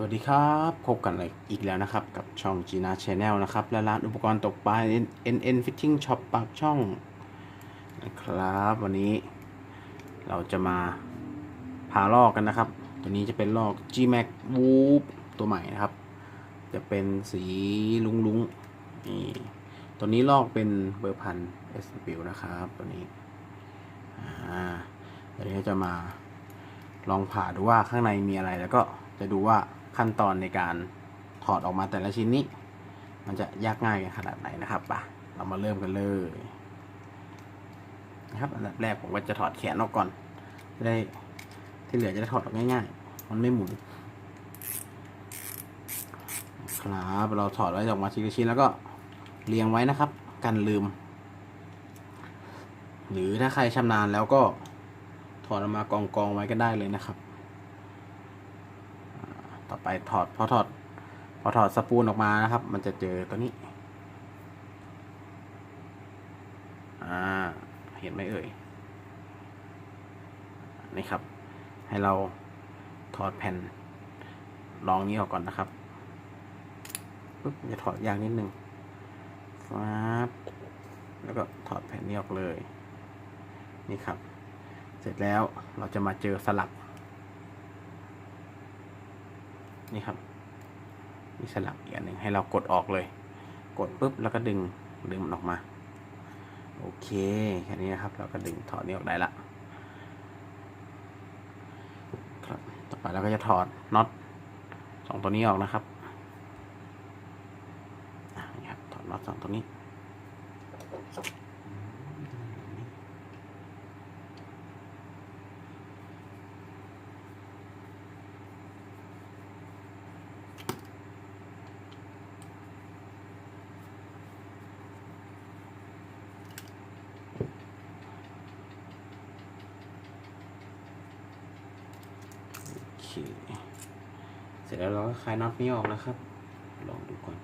สวัสดีครับ พบกันอีกแล้วนะครับ กับช่อง Gina Channel นะครับ และร้านอุปกรณ์ตกปลา NN Fitting Shop ปากช่องนะครับ วันนี้เราจะมาพาลอกกันนะครับ ตัวนี้จะเป็นลอก G-Max Whoop ตัวใหม่นะครับ จะเป็นสีลุงลุงนี่ตัวนี้ลอกเป็นเบอร์พัน SW นะครับ ตัวนี้อ่าเดี๋ยวนี้จะมาลองผ่าดูว่าข้างในมีอะไรแล้วก็จะดูว่า ขั้นตอนในการถอดออกมาแต่ละชิ้นนี้ มันจะยากง่ายกันขนาดไหนนะครับปะเรามาเริ่มกันเลยนะครับอันดับแรกผมก็จะถอดแขนออกก่อนจะได้ที่เหลือจะได้ถอดออกง่ายๆ มันไม่หมุน ครับเราถอดไว้ออกมาทีละชิ้นแล้วก็เรียงไว้นะครับ กันลืม หรือถ้าใครชำนาญแล้วก็ถอดออกมากองกองๆไว้ก็ได้เลยนะครับ ไปถอดพอถอด พอถอดสปูลออกมานะครับ มันจะเจอตัวนี้ อ่า เห็นไหมเอ่ย นี่ครับ ให้เราถอดแผ่นรองนี้ออกก่อนนะครับปุ๊บจะถอดยางนิดนึงฟ้าบแล้วก็ถอดแผ่นนี้ออกเลย นี่ครับ เสร็จแล้วเราจะมาเจอสลัก นี่ครับมีสลักอีกอันหนึ่งให้เรากดออกเลย กดปุ๊บแล้วก็ดึงดึงมันออกมา โอเคแค่นี้นะครับ เราก็ดึงถอดนี้ออกได้ละครับต่อไปเราก็จะถอดน็อตสองตัวนี้ออกนะครับอะนี่ครับถอดน็อตสองตัวนี้ โอเค เสร็จแล้วเราก็คลาย น็อตนี้ออกนะครับ ลองดูก่อน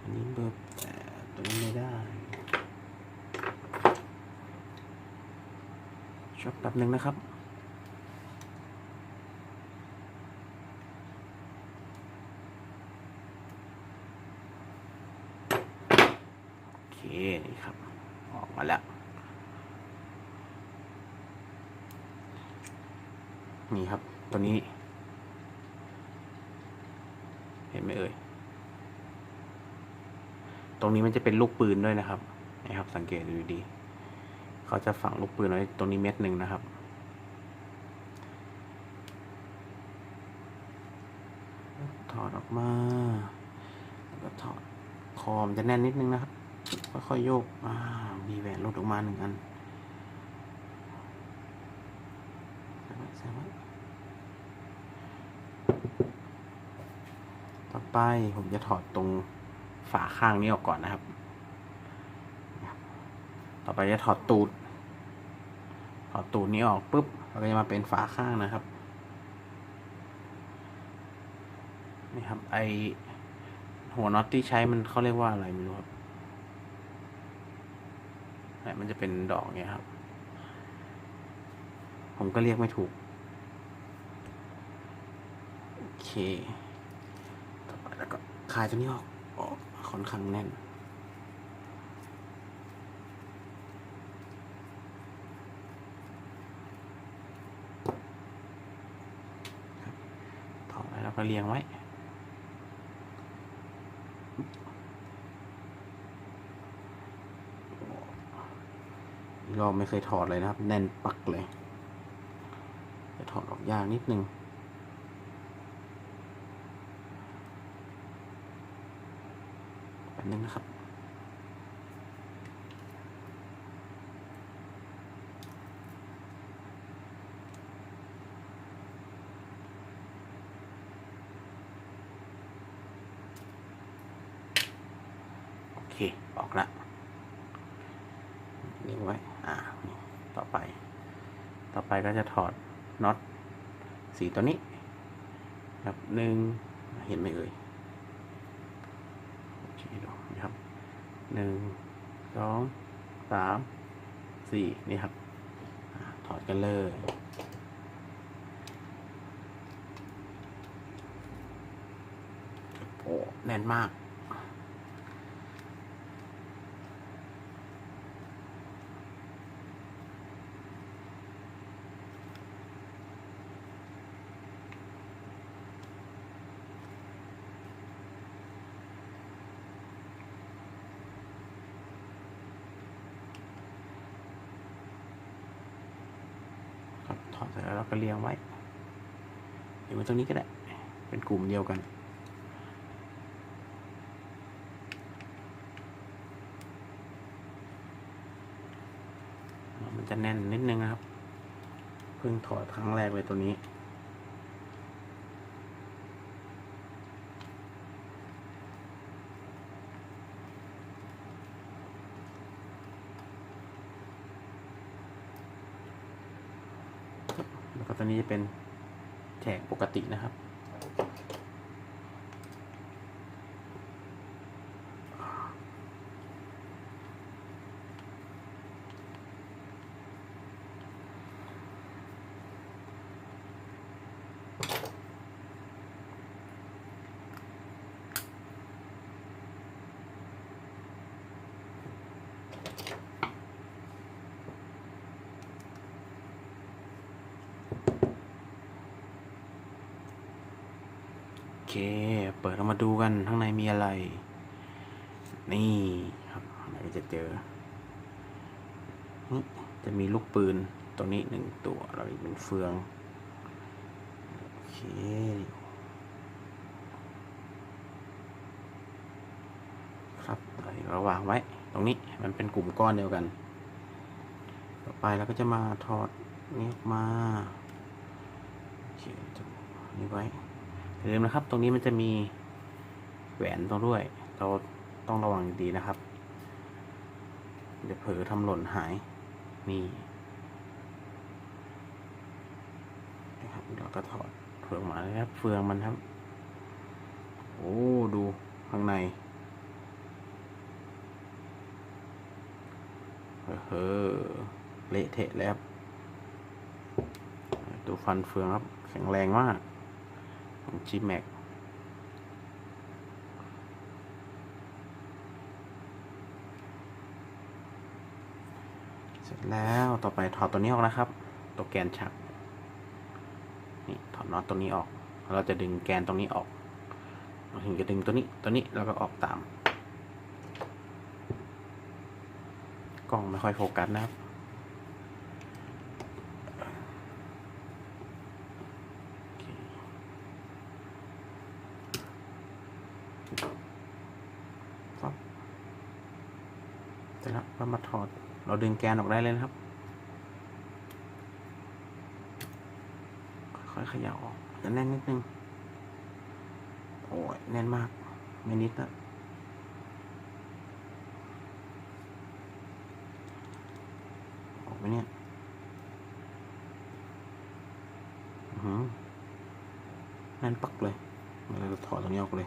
อันนี้เบอร์แปดตัวนี้ไม่ได้ช็อปแป๊บหนึ่งนะครับ โอเค นี่ครับ ออกมาแล้ว นี่ครับ ตัวนี้ เห็นไหมเอ่ย ตรงนี้มันจะเป็นลูกปืนด้วยนะครับ นะครับ สังเกตดูดีๆเขาจะฝังลูกปืนไว้ตรงนี้เม็ดหนึ่งนะครับ ถอดออกมา แล้วก็ถอดคอมจะแน่นนิดนึงนะครับ ค่อยๆโยกอ่ามีแหวนหลุดออกมาหนึ่งอัน ใส่ไว้ใส่ไว้ต่อ ไป ผมจะถอดตรงฝาข้างนี้ออกก่อนนะครับ ต่อไปจะถอดตูด ถอดตูดนี้ออกปุ๊บเราก็จะมาเป็นฝาข้างนะครับ นี่ครับไอหัวน็อตที่ใช้มันเขาเรียกว่าอะไรไม่รู้ครับนี่มันจะเป็นดอกเนี้ยครับ ผมก็เรียกไม่ถูก โอเค คลายตัวนี้ออกออกค่อนข้างแน่น ถอดแล้วก็เรียงไว้กรอบไม่เคยถอดเลยนะครับ แน่นปักเลย จะถอดออกยากนิดนึง แป๊บนึงนะครับ โอเค ออกละนี่ไว้ อ่า ต่อไป ต่อไปก็จะถอดน็อตสีตัวนี้ครับหนึ่งเห็นไหมเอ่ย หนึ่งสองสามสี่นี่ครับถอดกันเลยโอ้แน่นมาก ถอดเสร็จแล้วเราก็เรียงไว้อยู่ไว้ตรงนี้ก็ได้ เป็นกลุ่มเดียวกัน มันจะแน่นนิดนึงนะครับ เพิ่งถอดครั้งแรกเลยตัวนี้ ตัวนี้จะเป็นแฉกปกตินะครับ เค เปิดออกมาดูกันข้างในมีอะไร นี่ครับข้างในจะเจอ จะมีลูกปืนตัวนี้หนึ่งตัวแล้วอีกเป็นเฟือง โอเคครับเราวางไว้ ตรงนี้มันเป็นกลุ่มก้อนเดียวกัน ต่อไปเราก็จะมาถอดนี่ออกมาเคจะนี่ไว้ ลืมนะครับ ตรงนี้มันจะมีแหวนตรงด้วย เราต้องระวังดีนะครับ เดี๋ยวเผลอทำหล่นหาย นี่นะครับเราก็ถอดเฟืองมาเลยครับ เฟืองมันครับ โอ้ ดูข้างใน เฮ้อเละเทะแล้วครับดูฟันเฟืองครับ แข็งแรงมาก ของ G Max เสร็จแล้วต่อไปถอดตัวนี้ออกนะครับ ตัวแกนชัก นี่ถอดน็อตตัวนี้ออก เราจะดึงแกนตรงนี้ออกเราถึงจะดึงตัวนี้ตัวนี้แล้วก็ออกตาม กล้องไม่ค่อยโฟกัสนะครับครับเสร็จแล้วเรามา ถอด เราดึงแกนออกได้เลยนะครับ ค่อยๆขย่าออกจะแน่นนิดนึง โอ้ยแน่นมาก ไม่นิดนะออกไหมเนี่ยแน่นปักเลยเราถอดตรงนี้ออกเลย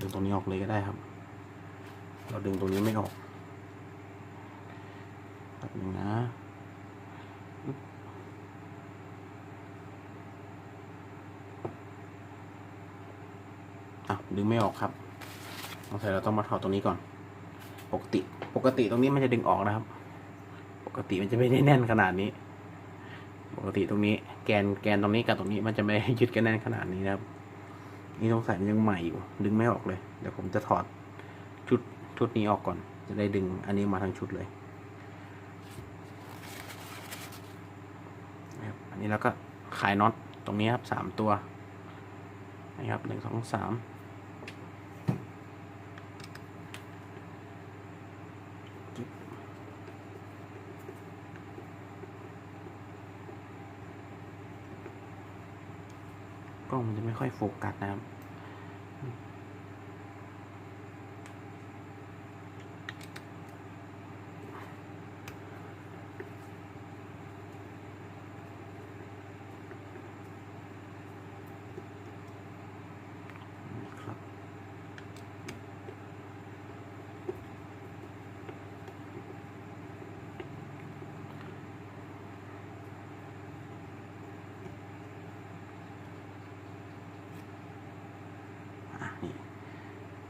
ดึงตรงนี้ออกเลยก็ได้ครับ เราดึงตรงนี้ไม่ออกแป๊บนึงนะอะดึงไม่ออกครับสงสัยเราต้องมาถอดตรงนี้ก่อน ปกติ ปกติตรงนี้มันจะดึงออกนะครับ ปกติมันจะไม่ได้แน่นขนาดนี้ ปกติตรงนี้ แกนแกนตรงนี้กับตรงนี้มันจะไม่ยึดกันแน่นขนาดนี้นะครับ นี่สงสัยมันยังใหม่อยู่ ดึงไม่ออกเลย เดี๋ยวผมจะถอดชุดชุดนี้ออกก่อน จะได้ดึงอันนี้มาทั้งชุดเลยนะครับอันนี้เราก็ขายน็อตตรงนี้ครับสามตัวนะครับหนึ่งสองสามล้องมันจะไม่ค่อยโฟกัสนะครับ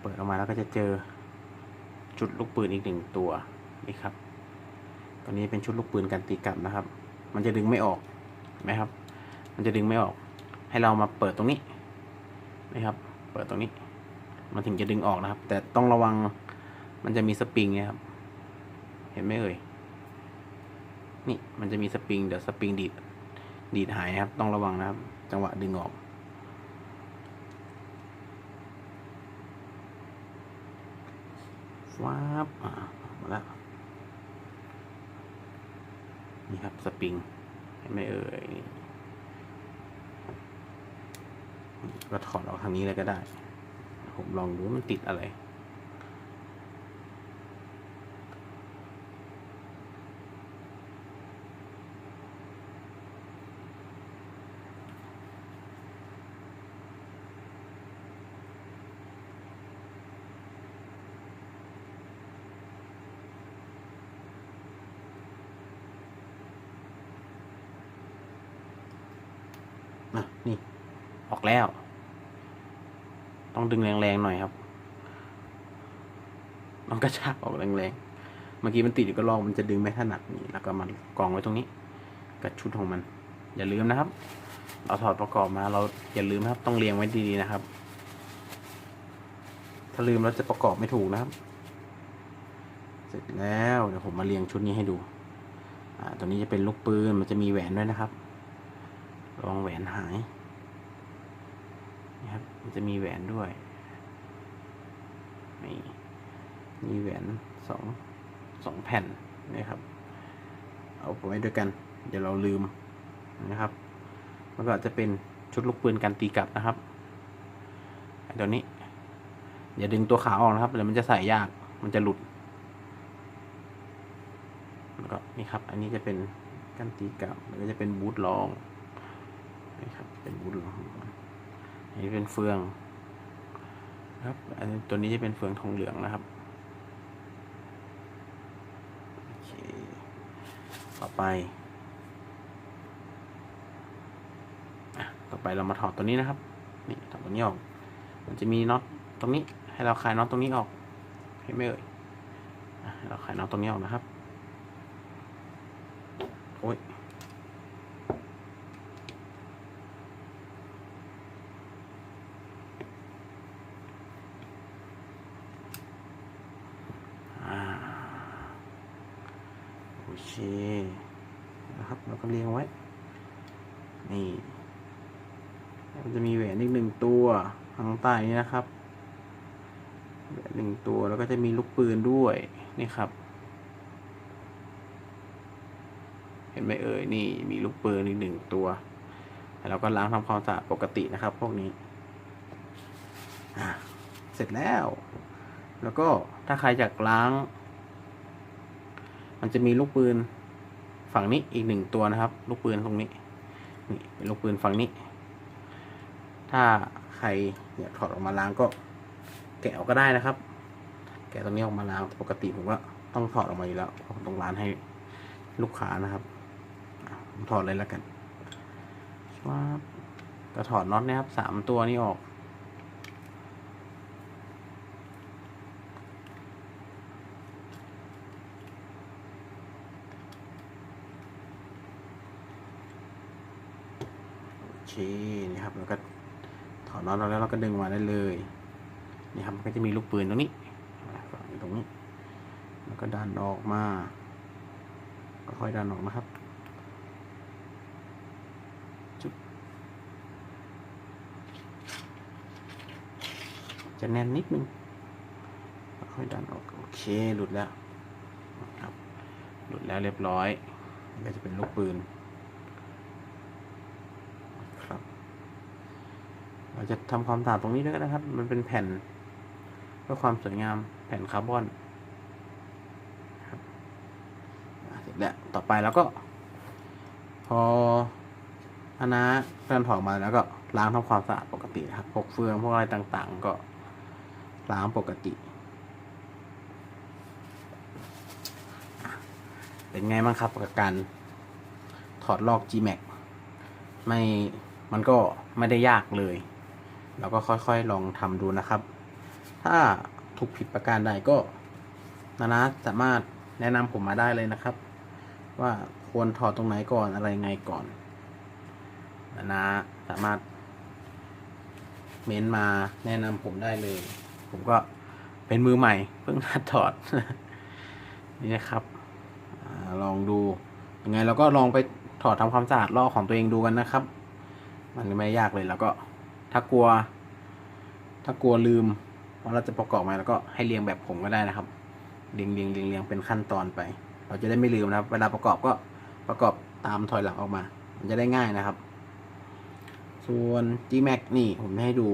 เปิดออกมาแล้วก็จะเจอชุดลูกปืนอีกหนึ่งตัวนี่ครับ ตัวนี้เป็นชุดลูกปืนกันตีกลับนะครับ มันจะดึงไม่ออกไหมครับ มันจะดึงไม่ออก ให้เรามาเปิดตรงนี้นะครับ เปิดตรงนี้ มันถึงจะดึงออกนะครับ แต่ต้องระวังมันจะมีสปริงนี่ยครับ เห็นไหมเอ่ย นี่มันจะมีสปริง เดี๋ยวสปริงดีด ดีดหายนะครับ ต้องระวังนะครับ จังหวะดึงออก ฟ้าบอ่ามาแล้ว นี่ครับสปริงเห็นไหมเอ่ยก็ถอดออกทางนี้เลยก็ได้ ผมลองดูมันติดอะไร อะนี่ ออกแล้ว ต้องดึงแรงๆหน่อยครับต้องกระชากออกแรงๆ เมื่อกี้มันติดอยู่ก็ลองมันจะดึงไม่ถนัดนี่แล้วก็มันกองไว้ตรงนี้กับชุดของมัน อย่าลืมนะครับ เราถอดประกอบมาเราอย่าลืมนะครับ ต้องเรียงไว้ดีๆนะครับ ถ้าลืมเราจะประกอบไม่ถูกนะครับ เสร็จแล้วเดี๋ยวผมมาเรียงชุดนี้ให้ดู อ่าตัวนี้จะเป็นลูกปืนมันจะมีแหวนด้วยนะครับ ระวังแหวนหายนะครับ มันจะมีแหวนด้วยนี่มีแหวนสองสองแผ่นนะครับ เอาไปไว้ด้วยกัน เดี๋ยวเราลืมนะครับ มันก็จะเป็นชุดลูกปืนกันตีกลับนะครับไอ้ตัวนี้ อย่าดึงตัวขาออกนะครับเดี๋ยวมันจะใส่ยาก มันจะหลุดแล้วก็นี่ครับ อันนี้จะเป็นกันตีกลับแล้วก็จะเป็นบูทรอง นี่ครับ เป็นบูทรองอันนี้เป็นเฟืองครับอันนี้ตัวนี้จะเป็นเฟืองทองเหลืองนะครับโอเคต่อไปต่อไปเรามาถอดตัวนี้นะครับนี่ถอดตัวนี้ออก มันจะมีน็อตตรงนี้ ให้เราคลายน็อตตรงนี้ออกเห็นไหมเอ่ยเราคลายน็อตตรงนี้ออกนะครับ โอ้ย อ่าโอ เคนะครับเราก็เรียงไว้ นี่มันจะมีแหวนอีกหนึ่งตัวทางใต้นี้นะครับแหวนหนึ่งตัวแล้วก็จะมีลูกปืนด้วยนี่ครับ เห็นไหมเอ่ยนี่มีลูกปืนอีกหนึ่งตัวแล้วก็ล้างทำความสะอาดปกตินะครับ พวกนี้เสร็จแล้ว แล้วก็ถ้าใครอยากล้าง มันจะมีลูกปืนฝั่งนี้อีกหนึ่งตัวนะครับ ลูกปืนตรงนี้ นี่เป็นลูกปืนฝั่งนี้ ถ้าใครอยากถอดออกมาล้างก็แกะออกก็ได้นะครับ แกะตรงนี้ออกมาล้างปกติผมก็ต้องถอดออกมาอยู่แล้วเพราะผมต้องล้างให้ลูกค้านะครับผมถอดเลยแล้วกันว่าจะถอดน็อตนะครับสามตัวนี้ออก คนี่ครับแล้วก็ถอดน็อตแล้วเราก็ดึงมาได้เลยนี่ครับก็จะมีลูกปืนตรงนี้ตรงนี้ แล้วก็ดันออกมา ก็ค่อยดันออกนะครับจุ๊บจะแน่นนิดนึงค่อยดันออกโอเคหลุดแล้วครับหลุดแล้วเรียบร้อยก็จะเป็นลูกปืน ครับ เราจะทำความสะอาดตรงนี้ด้วยนะครับ มันเป็นแผ่นเพื่อความสวยงามแผ่นคาร์บอนเสร็จแล้วต่อไปแล้วก็ พออันนะการถอดมาแล้วก็ล้างทำความสะอาดปกติครับพวกเฟืองพวกอะไรต่างๆ ก็ล้างปกติ เป็นไงบ้างครับกับการถอดลอก G-Max ไม่ มันก็ไม่ได้ยากเลย เราก็ค่อยๆลองทำดูนะครับ ถ้าถูกผิดประการใดก็นานะสามารถแนะนำผมมาได้เลยนะครับ ว่าควรถอดตรงไหนก่อนอะไรไงก่อนนานะสามารถเม้นมาแนะนำผมได้เลย ผมก็เป็นมือใหม่ เพิ่งหัดถอด นี่นะครับอลองดูยังไงเราก็ลองไปถอดทำความสะอาดลอกของตัวเองดูกันนะครับ มันไม่ยากเลยแล้วก็ ถ้ากลัว ถ้ากลัวลืมว่าเราจะประกอบมาแล้วก็ให้เรียงแบบผมก็ได้นะครับ เรียงเรียงเรียงเรียงเป็นขั้นตอนไป เราจะได้ไม่ลืมนะครับ เวลาประกอบก็ประกอบตามถอยหลังออกมา มันจะได้ง่ายนะครับ ส่วน G-Max นี่ผมให้ดู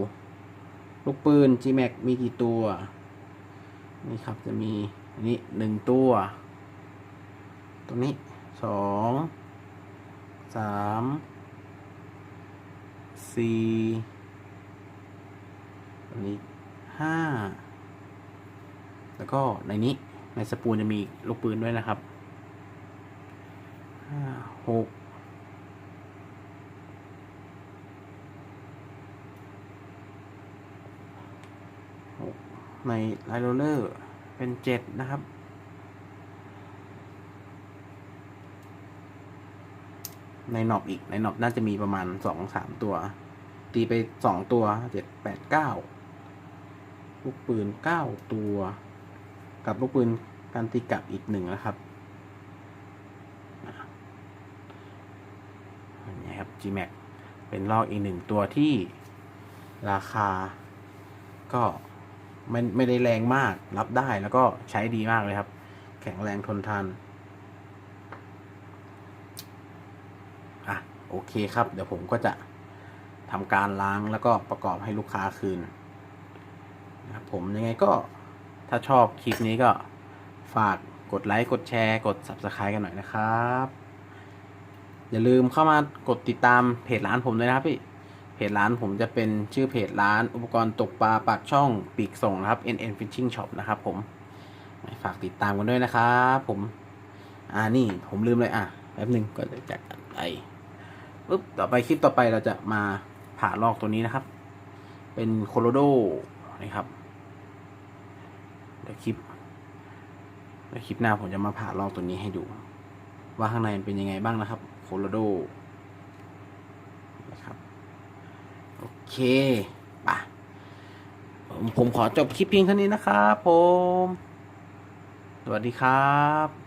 ลูกปืน G-Max มีกี่ตัว นี่ครับจะมีอันนี้หนึ่งตัวตัวนี้สองสามสี่ ตัวนี้ห้าแล้วก็ในนี้ในสปูนจะมีลูกปืนด้วยนะครับห้าหกในไลโรเลอร์เป็นเจ็ดนะครับในนอบอีกในนอบน่าจะมีประมาณสองสามตัว ตีไปสองตัวเจ็ดแปดเก้า ลูกปืนเก้าตัว กับลูกปืนการตีกลับอีกหนึ่งนะครับอันนี้ครับ G-Max เป็นลอกอีกหนึ่งตัวที่ราคาก็ไม่ไม่ได้แรงมากรับได้แล้วก็ใช้ดีมากเลยครับ แข็งแรงทนทานอะโอเคครับ เดี๋ยวผมก็จะทำการล้างแล้วก็ประกอบให้ลูกค้าคืน นะครับผมยังไงก็ถ้าชอบคลิปนี้ก็ฝากกดไลค์กดแชร์ กด Subscribe กันหน่อยนะครับ อย่าลืมเข้ามากดติดตามเพจร้านผมด้วยนะครับพี่เพจร้านผมจะเป็นชื่อเพจร้านอุปกรณ์ตกปลาปากช่องปีกส่งนะครับ NN Fishing Shop นะครับผมฝากติดตามกันด้วยนะครับผมอ่านี่ผมลืมเลยอะแป๊บหนึ่งก็จะจัดไปปุ๊บต่อไปคลิปต่อไปเราจะมาผ่าลอกตัวนี้นะครับ เป็นโคโลโดนะครับ เดี๋ยวคลิปเดี๋ยวคลิปหน้าผมจะมาผ่าลอกตัวนี้ให้ดู ว่าข้างในมันเป็นยังไงบ้างนะครับ โคโลโดนะครับ โอเคป่ะผมขอจบคลิปเพียงเท่านี้นะครับผม สวัสดีครับ